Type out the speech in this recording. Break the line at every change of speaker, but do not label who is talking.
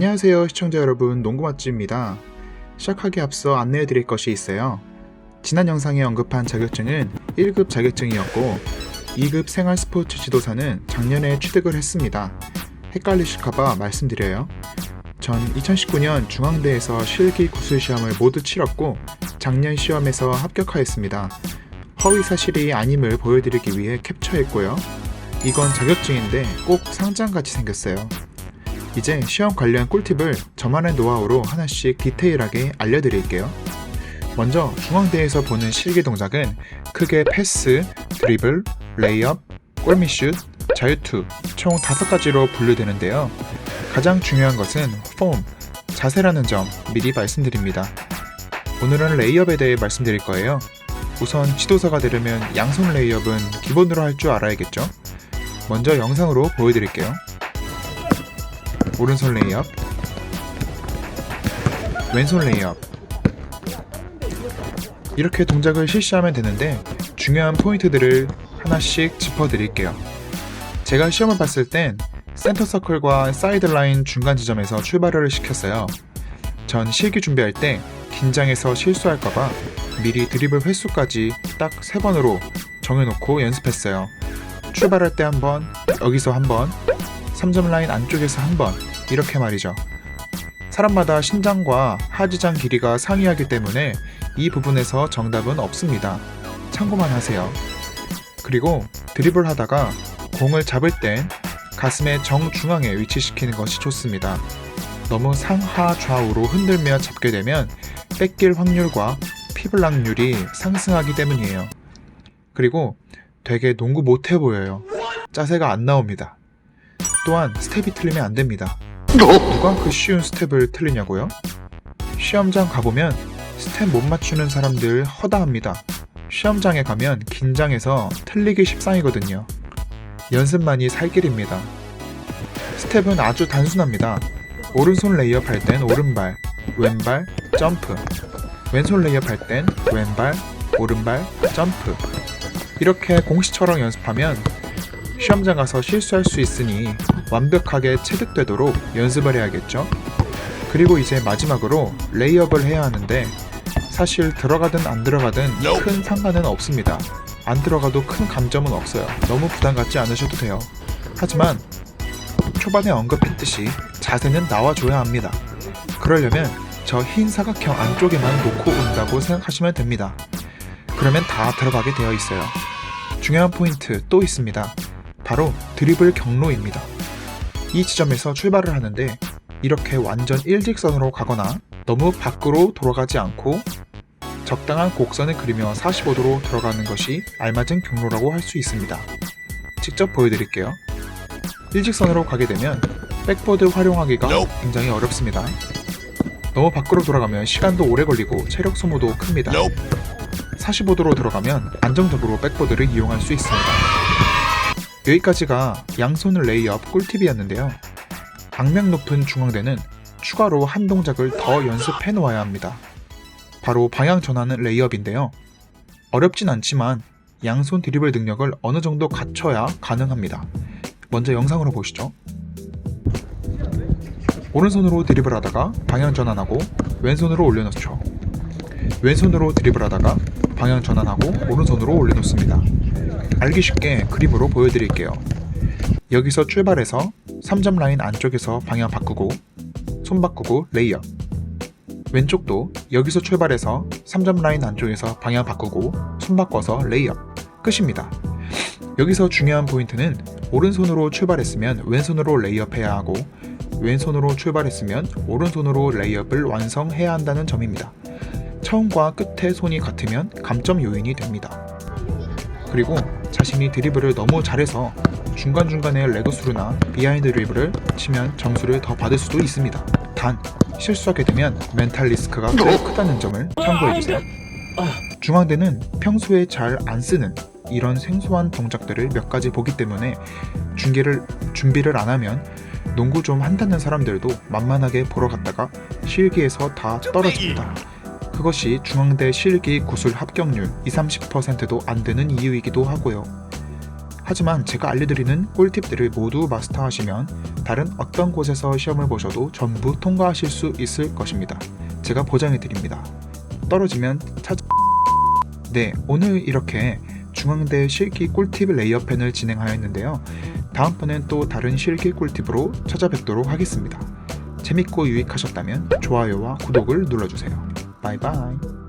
안녕하세요 시청자 여러분 농구맛집입니다. 시작하기 앞서 안내해 드릴 것이 있어요. 지난 영상에 언급한 자격증은 1급 자격증이었고 2급 생활 스포츠 지도사는 작년에 취득을 했습니다. 헷갈리실까봐 말씀드려요. 전 2019년 중앙대에서 실기 구술 시험을 모두 치렀고 작년 시험에서 합격하였습니다. 허위 사실이 아님을 보여드리기 위해 캡처했고요. 이건 자격증인데 꼭 상장같이 생겼어요. 이제 시험 관련 꿀팁을 저만의 노하우로 하나씩 디테일하게 알려드릴게요. 먼저 중앙대에서 보는 실기 동작은 크게 패스, 드리블, 레이업, 골밑슛, 자유투 총 5가지로 분류되는데요. 가장 중요한 것은 폼, 자세라는 점 미리 말씀드립니다. 오늘은 레이업에 대해 말씀드릴 거예요. 우선 지도사가 되려면 양손 레이업은 기본으로 할 줄 알아야겠죠? 먼저 영상으로 보여드릴게요. 오른손 레이업, 왼손 레이업. 이렇게 동작을 실시하면 되는데 중요한 포인트들을 하나씩 짚어드릴게요. 제가 시험을 봤을 땐 센터 서클과 사이드 라인 중간 지점에서 출발을 시켰어요. 전 실기 준비할 때 긴장해서 실수할까봐 미리 드리블 횟수까지 딱 3번으로 정해놓고 연습했어요. 출발할 때 한 번, 여기서 한 번, 3점 라인 안쪽에서 한 번, 이렇게 말이죠. 사람마다 신장과 하지장 길이가 상이하기 때문에 이 부분에서 정답은 없습니다. 참고만 하세요. 그리고 드리블 하다가 공을 잡을 땐 가슴의 정중앙에 위치시키는 것이 좋습니다. 너무 상하 좌우로 흔들며 잡게 되면 뺏길 확률과 피블락률이 상승하기 때문이에요. 그리고 되게 농구 못해 보여요. 자세가 안 나옵니다. 또한 스텝이 틀리면 안 됩니다. 누가 그 쉬운 스텝을 틀리냐고요? 시험장 가보면 스텝 못 맞추는 사람들 허다합니다. 시험장에 가면 긴장해서 틀리기 십상이거든요. 연습만이 살 길입니다. 스텝은 아주 단순합니다. 오른손 레이업 할 땐 오른발, 왼발, 점프. 왼손 레이업 할 땐 왼발, 오른발, 점프. 이렇게 공식처럼 연습하면 시험장 가서 실수할 수 있으니 완벽하게 체득되도록 연습을 해야겠죠. 그리고 이제 마지막으로 레이업을 해야 하는데 사실 들어가든 안 들어가든 큰 상관은 없습니다. 안 들어가도 큰 감점은 없어요. 너무 부담 갖지 않으셔도 돼요. 하지만 초반에 언급했듯이 자세는 나와줘야 합니다. 그러려면 저 흰 사각형 안쪽에만 놓고 온다고 생각하시면 됩니다. 그러면 다 들어가게 되어 있어요. 중요한 포인트 또 있습니다. 바로 드리블 경로입니다. 이 지점에서 출발을 하는데 이렇게 완전 일직선으로 가거나 너무 밖으로 돌아가지 않고 적당한 곡선을 그리며 45도로 들어가는 것이 알맞은 경로라고 할 수 있습니다. 직접 보여드릴게요. 일직선으로 가게 되면 백보드 활용하기가 굉장히 어렵습니다. 너무 밖으로 돌아가면 시간도 오래 걸리고 체력 소모도 큽니다. 45도로 들어가면 안정적으로 백보드를 이용할 수 있습니다. 여기까지가 양손 레이업 꿀팁이었는데요. 악명 높은 중앙대는 추가로 한 동작을 더 연습해 놓아야 합니다. 바로 방향 전환은 레이업인데요. 어렵진 않지만 양손 드리블 능력을 어느 정도 갖춰야 가능합니다. 먼저 영상으로 보시죠. 오른손으로 드리블 하다가 방향 전환하고 왼손으로 올려놓죠. 왼손으로 드리블 하다가 방향 전환하고 오른손으로 올려놓습니다. 알기 쉽게 그림으로 보여드릴게요. 여기서 출발해서 3점 라인 안쪽에서 방향 바꾸고 손 바꾸고 레이업 왼쪽도 여기서 출발해서 3점 라인 안쪽에서 방향 바꾸고 손 바꿔서 레이업 끝입니다. 여기서 중요한 포인트는 오른손으로 출발했으면 왼손으로 레이업해야 하고 왼손으로 출발했으면 오른손으로 레이업을 완성해야 한다는 점입니다. 처음과 끝의 손이 같으면 감점 요인이 됩니다. 그리고 자신이 드리블을 너무 잘해서 중간중간에 레그스루나 비하인드 드리블을 치면 점수를 더 받을 수도 있습니다. 단 실수하게 되면 멘탈 리스크가 꽤 크다는 점을 참고해주세요. 중앙대는 평소에 잘 안 쓰는 이런 생소한 동작들을 몇 가지 보기 때문에 중계를 준비를 안 하면 농구 좀 한다는 사람들도 만만하게 보러 갔다가 실기에서 다 떨어집니다. 그것이 중앙대 실기 구술 합격률 20, 30%도 안 되는 이유이기도 하고요. 하지만 제가 알려드리는 꿀팁들을 모두 마스터하시면 다른 어떤 곳에서 시험을 보셔도 전부 통과하실 수 있을 것입니다. 제가 보장해드립니다. 떨어지면 찾아... 네, 오늘 이렇게 중앙대 실기 꿀팁 레이어펜을 진행하였는데요. 다음번엔 또 다른 실기 꿀팁으로 찾아뵙도록 하겠습니다. 재밌고 유익하셨다면 좋아요와 구독을 눌러주세요. 바이바이.